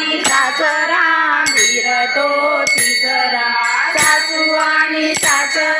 आणि सासरा मिरतो तिसरा सासू आणि सासरा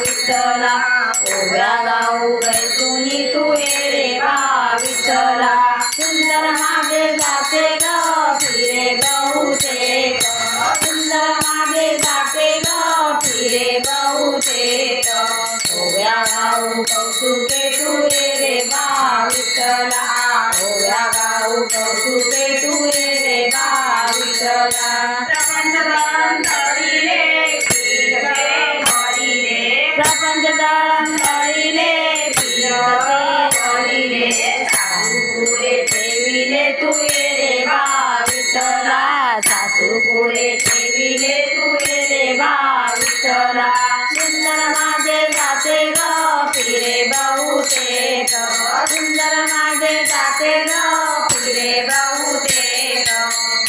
रे बा ओव्या गाऊ बैसोनी तू रे रे बा विठ्ठला. सुंदर मागे जाते ग फिरे बहुतेक सुंदर मागे जाते ग फिरे बहुतेक ओव्या गाऊ कौतुके तू रे रे बा विठ्ठला. ओव्या गाऊ कौतुके तू रे रे बा विठ्ठला. দুপুরে টেবিলে তুলে দেবা উত্তরা। সুন্দর মাঝে তাতে র ফিরে বাউতে সুন্দর মাঝে তাতে র ফিরে বাউতে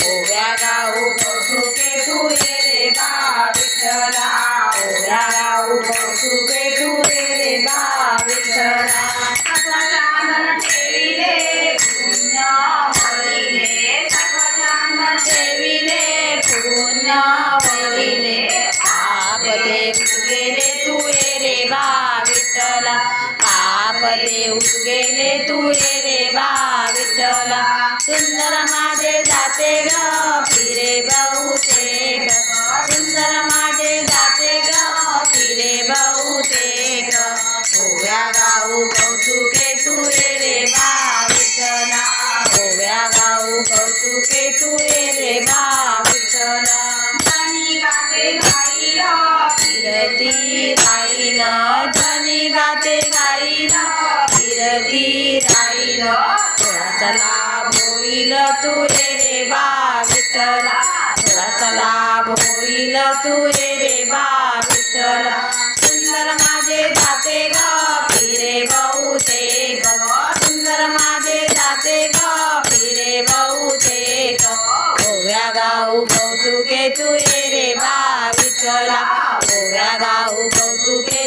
ওরা গাউ বসুকে তুলে দেবা উত্তরা। ওরা গাউ বসুকে তুলে দেবা উত্তরা। पुण्य पाप देव तू ये रे बा विठ्ठला. पाप देव गेले तू ये रे बा विठ्ठला. सुंदर माझे जाते ग फिरे बहुतेक सुंदर माझे जाते ग फिरे बहुतेक ओव्या गाऊ कौतुके तू ये रे बा विठ्ठला. गोव्या गाऊ कौतुके तू ये रे बा ધની ગાતે ગાઈલા પીરતી રાઈલો રસલા ભોઈલ તુરે રે બા વિઠલા રસલા ભોઈલ તુરે રે બા વિઠલા સુંદર માજે જાતે ગા गाऊ कौतुके तू ये रे बा विठ्ठला ओव्या गाऊ कौतुके तू ये रे बा विठ्ठला